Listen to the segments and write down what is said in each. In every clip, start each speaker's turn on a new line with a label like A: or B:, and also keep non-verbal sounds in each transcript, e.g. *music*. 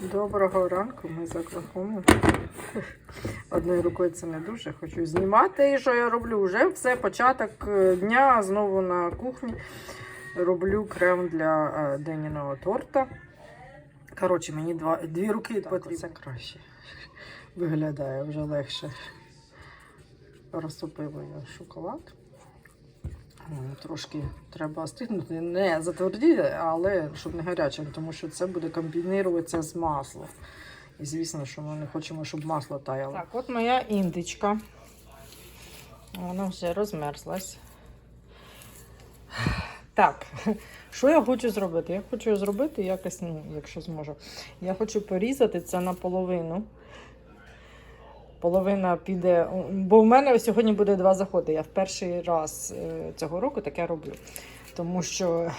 A: Доброго ранку, ми з Оклахоми. Одною рукою це не дуже хочу знімати. І що я роблю? Вже все, початок е, дня знову на кухні. Роблю крем для е, Деніного торта. Коротше, мені два, дві руки потрібні. Це краще. Виглядає вже легше. Розтопила я шоколад. М, Трошки треба остигнути, не затвердіти, але щоб не гарячим, тому що це буде комбінуватися з маслом. І звісно, що ми не хочемо, щоб масло таяло. Так, от моя індичка. Вона вже розмерзлась. Так, що я хочу зробити? Я хочу зробити якось, ну, якщо зможу. Я хочу порізати це наполовину. Половина піде, бо в мене сьогодні буде два заходи. Я в перший раз е, цього року таке роблю. Тому що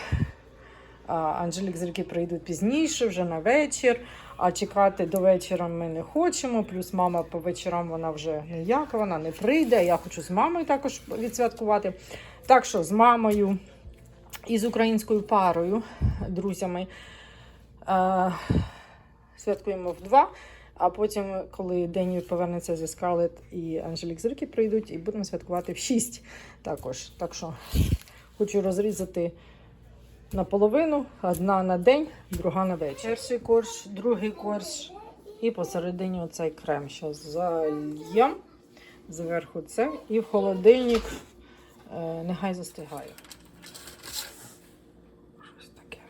A: Анжелік з ріки прийдуть пізніше, вже на вечір, а чекати до вечора ми не хочемо. Плюс мама по вечорам вона вже ніяка, вона не прийде. Я хочу з мамою також відсвяткувати. Так що з мамою і з українською парою, друзями, е, святкуємо вдва. А потім, коли Дені повернеться зі Скарлет і Анжелік з Рики прийдуть, і будемо святкувати в 6 також. Так що хочу розрізати наполовину, одна на день, друга на вечір. Перший корж, другий корж і посередині оцей крем. Зараз зальєм зверху це і в холодильник е, нехай застигає. Щось таке.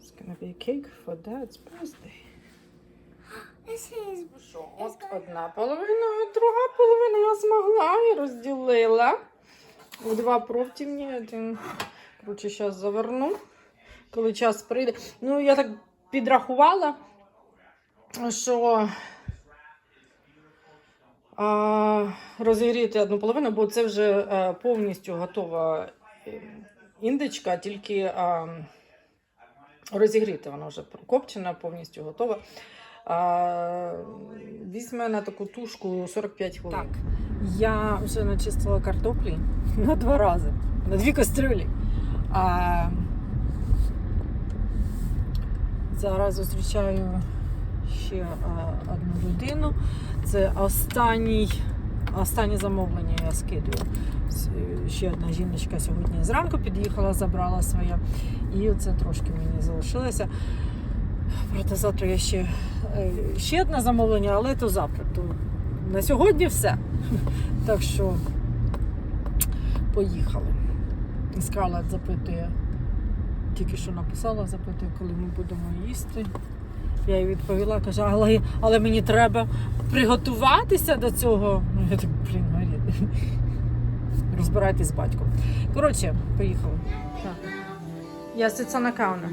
A: It's gonna be a cake for dad's birthday. Що, от одна половина, а друга половина я змогла і розділила. Два противні, один. Коротше, зараз заверну, коли час прийде. Ну, я так підрахувала, що а, розігріти одну половину, бо це вже е, повністю готова е, індичка, тільки а, розігріти. Вона вже прокопчена, повністю готова. Візьме на таку тушку 45 хвилин. Так, я вже начистила картоплі на два рази, на дві кастрюлі. А, зараз зустрічаю ще одну людину. Це останній, останнє замовлення я скидую. Ще одна жіночка сьогодні зранку під'їхала, забрала своє. І оце трошки мені залишилося. Проте завтра я ще, е, ще одне замовлення, але то завтра. То на сьогодні все. *laughs* Так що поїхали. Скарлет запитує, тільки що написала, запитує, коли ми будемо їсти. Я їй відповіла, каже, але, але мені треба приготуватися до цього. Ну, Я так, блін, Марія, *laughs* розбирайтесь з батьком. Коротше, поїхали. Так. Я сиця на кауна.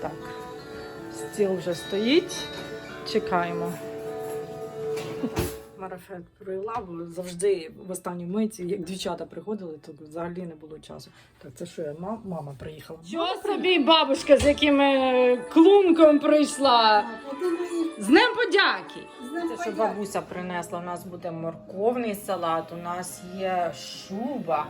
A: Так, стіл вже стоїть. Чекаємо. Марафет провела, бо завжди в останню миті, як дівчата приходили, то взагалі не було часу. Так, це що я? Ма- Мама приїхала. Що собі бабушка з яким е, клунком прийшла? З Днем подяки! Це що бабуся принесла. У нас буде морковний салат, у нас є шуба,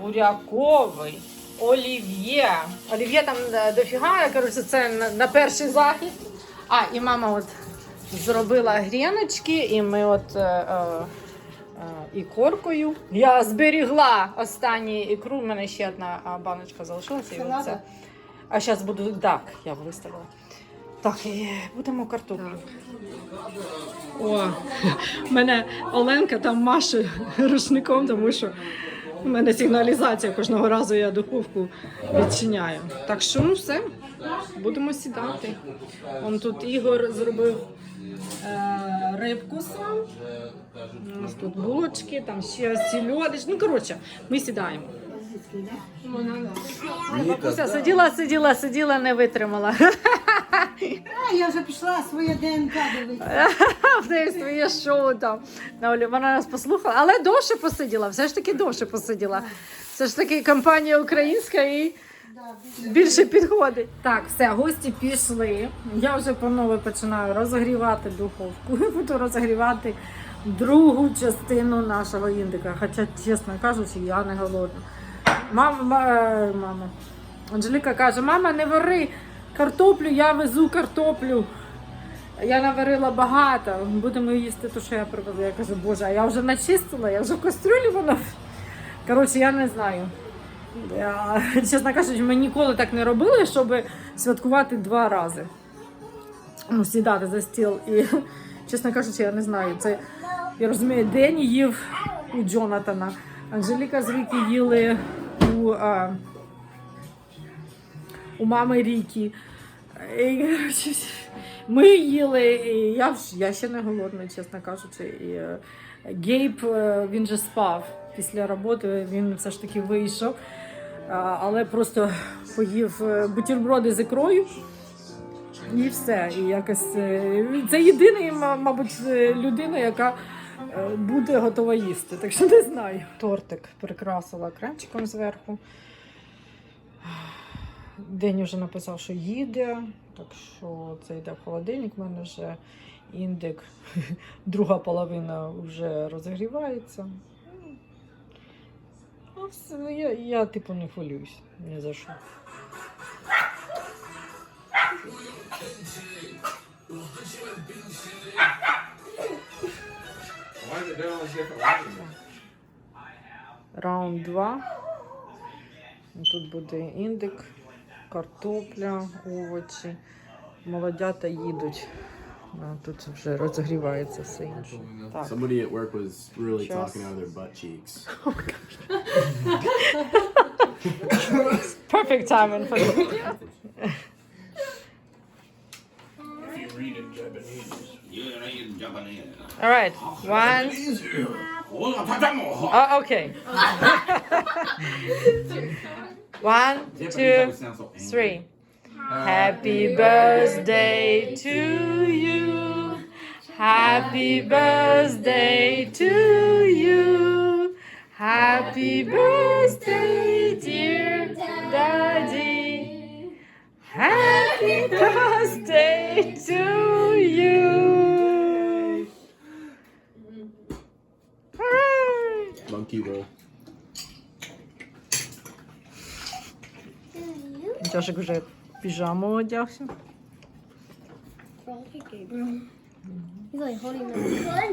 A: буряковий, олів'є. Олів'є там е, дофіга, коротше, це на, на перший захід. А, і мама от зробила гріночки, і ми от. Е, е, е, ікоркою. Я зберігла останню ікру. У мене ще одна баночка залишилася. І оце. А зараз буду так, я виставила. Так, і будемо картоплю. О, мене Оленка там маше рушником, тому що у мене сигналізація кожного разу я духовку відчиняю. Так що ну все, будемо сідати. Он тут Ігор зробив рибку сам. У нас тут булочки, там ще сільодич. Ну, коротше, ми сідаємо. Бабуся сиділа, сиділа, сиділа, не витримала.
B: А, я вже пішла своє ДНК дивитися. *laughs*
A: В неї своє шоу там. Вона нас послухала, але довше посиділа, все ж таки довше посиділа. Все ж таки компанія українська і більше підходить. Так, все, гості пішли. Я вже по-нове починаю розігрівати духовку. Буду розігрівати другу частину нашого індика. Хоча, чесно кажучи, я не голодна. Мама, е, мама. Анжеліка каже: мама, не вари картоплю, я везу картоплю. Я наварила багато, будемо їсти те, що я привезла. Я кажу, боже, а я вже начистила, я вже в кастрюлі воно. Коротше, я не знаю. Я, *laughs* чесно кажучи, ми ніколи так не робили, щоб святкувати два рази. Ну, сідати за стіл. І, *laughs* чесно кажучи, я не знаю. Це, я розумію, День їв у Джонатана. Анжеліка з Рікі їли у, а, у мами Рікі. І, *laughs* ми їли, і я, я ще не голодна, чесно кажучи. І, е, Гейб, е, він же спав після роботи, він все ж таки вийшов, але просто поїв е, бутерброди з ікрою. І все. І якось е, це єдина, мабуть, е, людина, яка буде готова їсти. Так що не знаю. Тортик прикрасила кремчиком зверху. День вже написав, що їде, так що це йде в холодильник. У мене вже індик, *laughs* друга половина вже розігрівається. Ну, все, я, я типу не хвилююсь ні за що. Раунд 2. Тут буде індик, картопля, овочі. Молодята їдуть. А Тут вже розігрівається все інше. Так.
C: Somebody at work was really
A: Just-
C: talking out of their butt cheeks. *laughs* *laughs*
A: Perfect timing for *laughs*
D: Yeah, I ain't Japanese.
A: All right. One.
D: Oh, tatamo.
A: Oh, okay. One,
D: Japanese
A: two,
D: always sound so angry.
A: three. Happy birthday to you. Happy birthday to you. Happy birthday, dear Daddy. Happy birthday to you. Hooray!
C: Monkey roll.
A: Josh agrees. Піжаму одягся.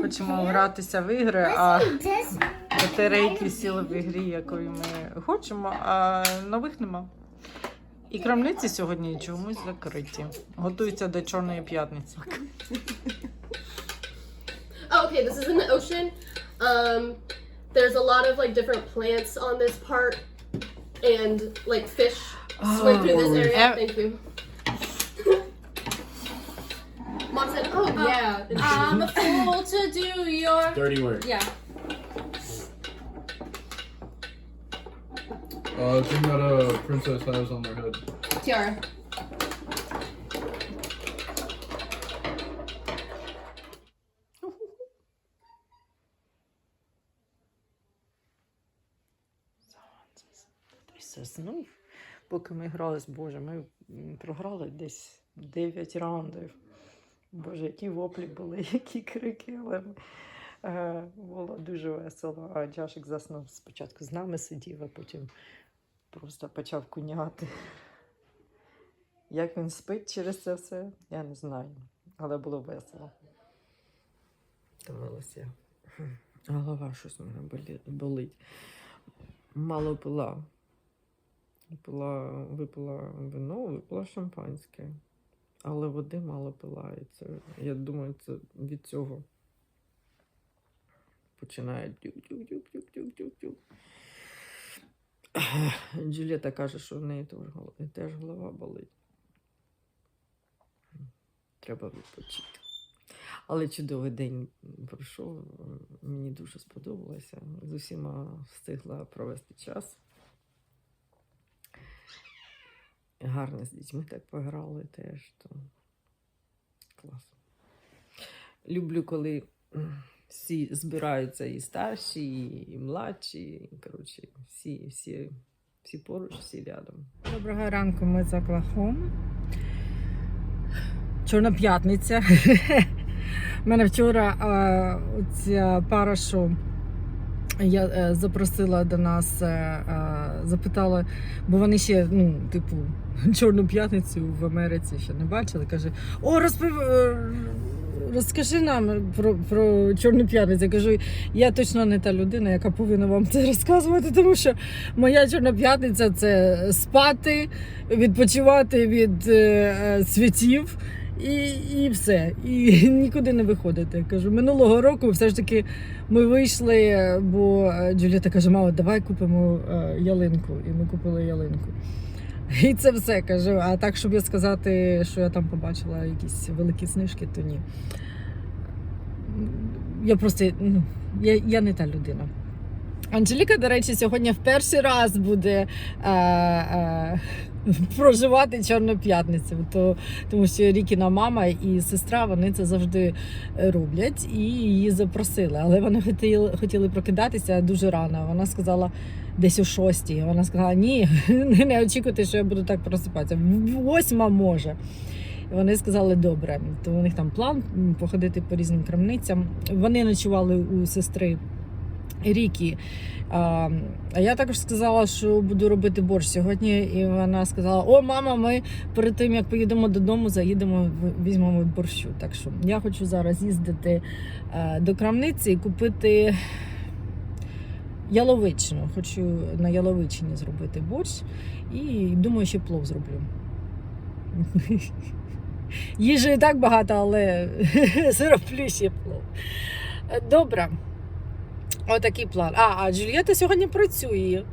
A: Хочемо гратися в ігри, а батарейки сіли в ігрі, якою ми хочемо, а нових нема. І крамниці сьогодні чомусь закриті. Готуються до Чорної п'ятниці.
E: Oh, okay, this is in the ocean. Um, there's a lot of like different plants on this part, and like fish swim through this area.
A: Oh.
E: Thank you. *laughs* Mom said, "Oh yeah."
F: I'm a fool to do your
C: Dirty word.
F: yeah.
G: Uh, the thing that a princess has on their head.
F: Tiara.
A: Поки ми грали, боже, ми програли десь 9 раундів. Боже, які воплі були, *laughs* які крики, але е, було дуже весело. А Джашик заснув спочатку з нами сидів, а потім просто почав куняти. Як він спить через це все, я не знаю. Але було весело. Втомилася. Голова щось мене болить. Мало пила. Пила, випила вино, випила шампанське. Але води мало пила. І це, я думаю, це від цього починає тюк-тюк-тюк-тюк-тюк-тюк. Джуліта каже, що в неї теж голова, теж голова болить. Треба відпочити. Але чудовий день пройшов. Мені дуже сподобалося. З усіма встигла провести час. Гарно з дітьми так пограли теж. То... Клас. Люблю, коли всі збираються і старші, і младші. Коротше, всі, всі, всі поруч, всі рядом. Доброго ранку, ми за Клахом. Чорна п'ятниця. *laughs* У мене вчора ця пара, що я е, запросила до нас, е, е, запитала, бо вони ще, ну, типу, *laughs* Чорну п'ятницю в Америці ще не бачили. Каже: О, розпив. Розкажи нам про, про Чорну п'ятницю. Я кажу, я точно не та людина, яка повинна вам це *laughs* розказувати, тому що моя Чорна п'ятниця це спати, відпочивати від е, святів і, і все. І *laughs* нікуди не виходити. Кажу, минулого року все ж таки ми вийшли, бо е, Джуліта каже, мама, давай купимо е, ялинку. І ми купили ялинку. І це все кажу. А так, щоб я сказати, що я там побачила якісь великі знижки, то ні. Я просто ну, я, я не та людина. Анжеліка, до речі, сьогодні в перший раз буде е, е, *laughs* проживати Чорну п'ятницю, то, тому що Рікіна мама і сестра вони це завжди роблять і її запросили. Але вони хотіли, хотіли прокидатися дуже рано. Вона сказала десь о шостій. Вона сказала: ні, *laughs* не очікуйте, що я буду так просипатися. Восьма може. Вони сказали добре, то у них там план походити по різним крамницям. Вони ночували у сестри Рікі. А, я також сказала, що буду робити борщ сьогодні. І вона сказала: О, мама, ми перед тим як поїдемо додому, заїдемо, візьмемо борщу. Так що я хочу зараз їздити е, до крамниці і купити яловичину. Хочу на яловичині зробити борщ і думаю, ще плов зроблю. Їжі і так багато, але *laughs* зроблю ще плов. Добре. Отакий план. А, а Джульєта сьогодні працює.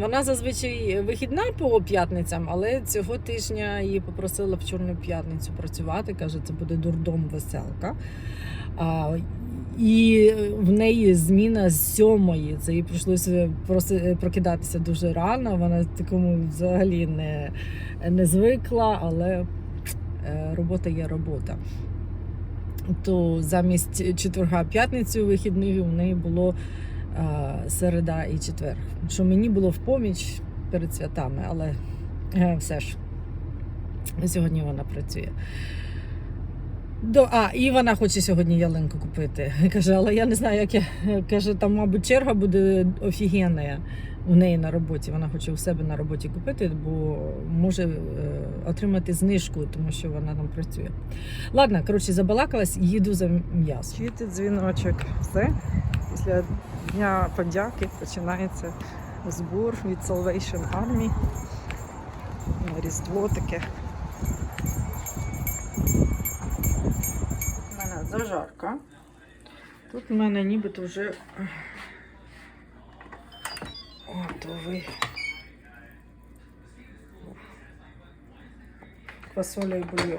A: Вона зазвичай вихідна по п'ятницям, але цього тижня її попросила в Чорну п'ятницю працювати. Каже, це буде дурдом веселка. А, і в неї зміна з сьомої. Це їй прийшлося прокидатися дуже рано. Вона такому взагалі не, не звикла, але е, робота є робота. То замість четверга п'ятницю вихідних у неї було е, середа і четвер. Що мені було в поміч перед святами, але е, все ж сьогодні вона працює. До, а, і вона хоче сьогодні ялинку купити. *laughs* Каже, але я не знаю, як я. Каже, там, мабуть, черга буде офігенна у неї на роботі. Вона хоче у себе на роботі купити, бо може е, отримати знижку, тому що вона там працює. Ладно, коротше, забалакалась, їду за м'ясо. Чуєте дзвіночок. Все. Після Дня подяки починається збор від Salvation Army. Різдво таке. У мене зажарка. Тут в мене нібито вже готовий. Фасоля і бульйон.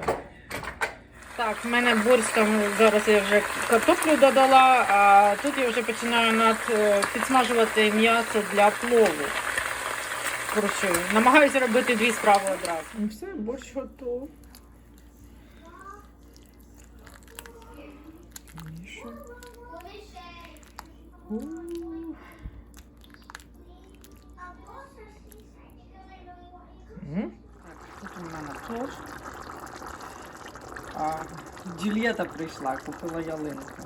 A: Так, в мене борщ там зараз я вже картоплю додала, а тут я вже починаю над е, підсмажувати м'ясо для плову. Коротше, намагаюся робити дві справи одразу. Ну все, борщ готовий. Міша. У. М. Так, Торт. А, Джульєта прийшла, купила ялинку.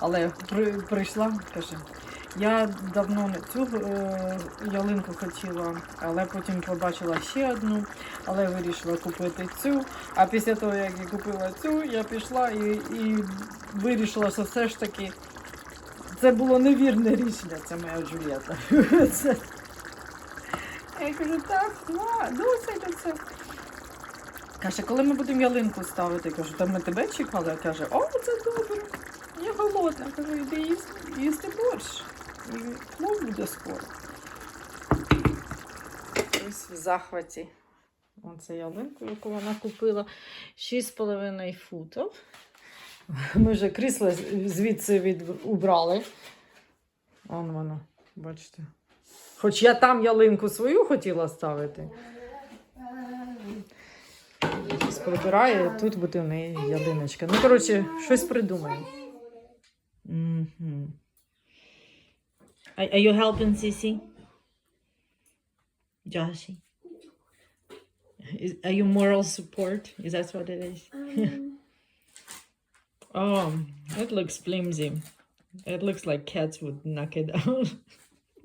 A: Але при, прийшла, каже, я давно не цю е, ялинку хотіла, але потім побачила ще одну, але вирішила купити цю. А після того, як я купила цю, я пішла і, і вирішила, що все ж таки це було невірне рішення, це моя Джульєта. *laughs* Я кажу, так, на, досить оце. Каже, коли ми будемо ялинку ставити, кажу, та ми тебе чекали. Каже, о, це добре. Я голодна. Кажу, йди їсти, їсти борщ. Плов буде скоро. Ось в захваті. Оце ялинку, яку вона купила. 6,5 футів. Ми вже крісло звідси від... убрали. Вон воно, бачите. Хоч я там ялинку свою хотіла ставити. Зараз прибираю, тут буде в неї ялиночка. Ну, коротше, щось придумаємо. Мгм. Are, are you helping Sissy? Joshi? Is, are you moral support? Is that what it is?
H: Um,
A: Oh, it looks flimsy. It looks like cats would knock it out.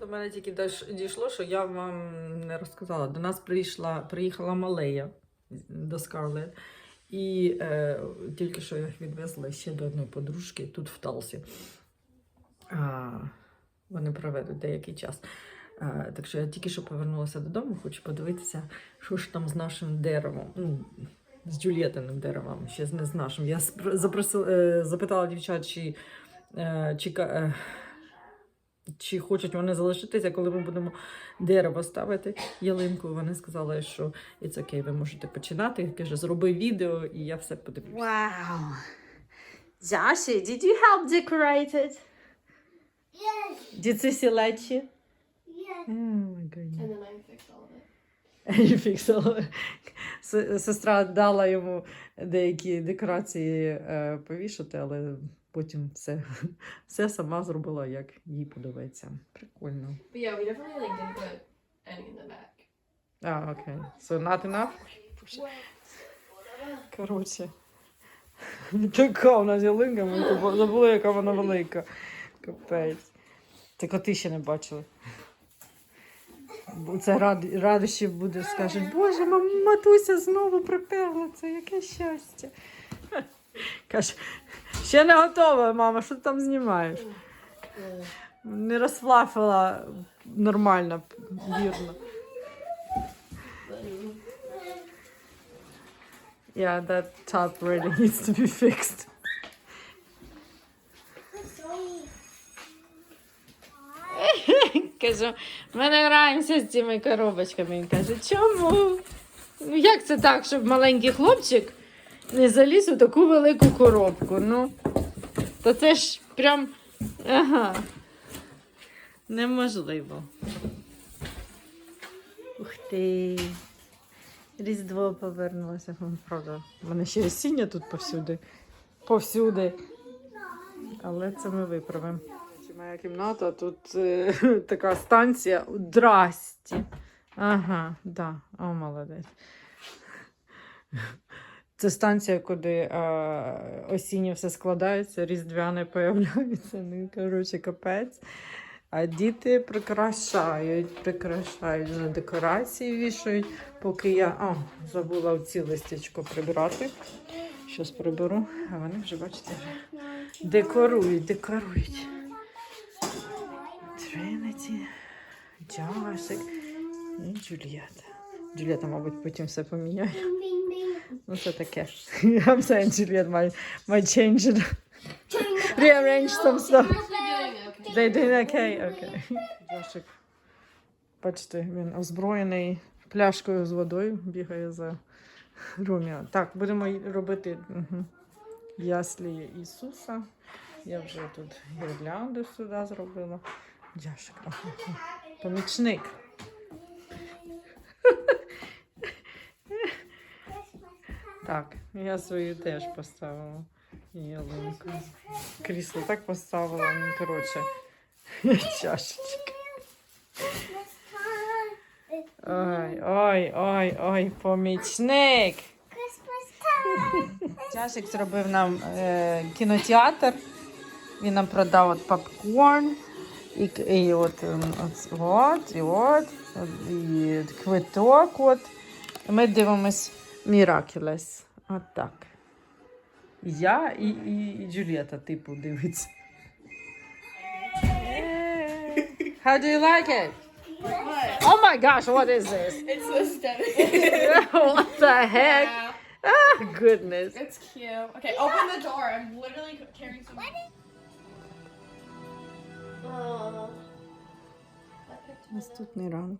A: До мене тільки дійшло, що я вам не розказала. До нас прийшла, приїхала Малея до Скарлет. І е, тільки що їх відвезли ще до одної подружки тут в Талсі. А, вони проведуть деякий час. А, так що я тільки що повернулася додому, хочу подивитися, що ж там з нашим деревом. Ну, з Джульєтиним деревом, ще не з нашим. Я запросила, е, запитала дівчат, чи, е, чи, е, чи хочуть вони залишитися, коли ми будемо дерево ставити, ялинку. Вони сказали, що it's okay, ви можете починати. Я кажу, зроби відео, і я все подивлюся.
F: Wow. Joshie, did you help decorate it?
H: Yes.
A: Did you see Lecce?
H: Yes.
A: Oh my goodness.
E: And then I fixed all of it. *laughs*
A: Фіксала. Сестра дала йому деякі декорації е, повішати, але потім все, *laughs* все сама зробила, як їй подобається. Прикольно.
E: But yeah, we definitely like didn't put any in the back.
A: А, окей. So not enough? Коротше. *laughs* Така у нас ялинка, ми забу- забули, яка вона велика. Капець. Це коти ще не бачили. Це рад, радощі буде, скажуть, боже, мам, матуся знову приперла, це яке щастя. *laughs* Каже, ще не готова, мама, що ти там знімаєш? Не розфлафила нормально, вірно. Yeah, that top really needs to be fixed. Кажу, ми не граємося з цими коробочками. Він каже, чому? Ну як це так, щоб маленький хлопчик не заліз у таку велику коробку? Ну, то це ж прям. Ага. Неможливо. Ух ти. Різдво повернулося. Правда, в мене ще осіння тут повсюди. Повсюди. Але це ми виправимо. Моя кімната, тут е, *laughs* така станція. Здрасті. Ага, да. О, молодець. Це станція, куди е, осіннє все складається, різдвяне появляється. Ну, коротше, капець. А діти прикрашають, прикрашають вже декорації вішають. Поки я о, забула оці листячко прибрати. Щось приберу, а вони вже, бачите, декорують, декорують. Тринеті, Джасик і Джульєта. Джульєта, мабуть, потім все поміняє. Ну, це таке. I'm saying Juliet might, might change it. Rearrange some stuff. They doing okay? Okay. Джашик, бачите, він озброєний пляшкою з водою, бігає за Роміо. Так, будемо робити угу. яслі Ісуса. Я вже тут гірлянду сюди зробила. Ага. помічник. Так, я свою теж поставила. Ялинку. Крісло так поставила, ну коротше. *laughs* Чашечка. Ой, ой, ой, ой, помічник. Чашик зробив нам е, кінотеатр. Він нам продав от попкорн. І, і от, ем, от, от, і от, і квиток. От. Ми дивимось Miraculous. От так. Я і, і, і Джульєта, типу, дивиться. How do you like it? Oh my gosh, what is this?
F: It's so stunning.
A: what *laughs* the heck? Ah, goodness.
F: it's cute. Okay, open the door. I'm literally carrying some.
E: Uh,
A: Наступний ранок.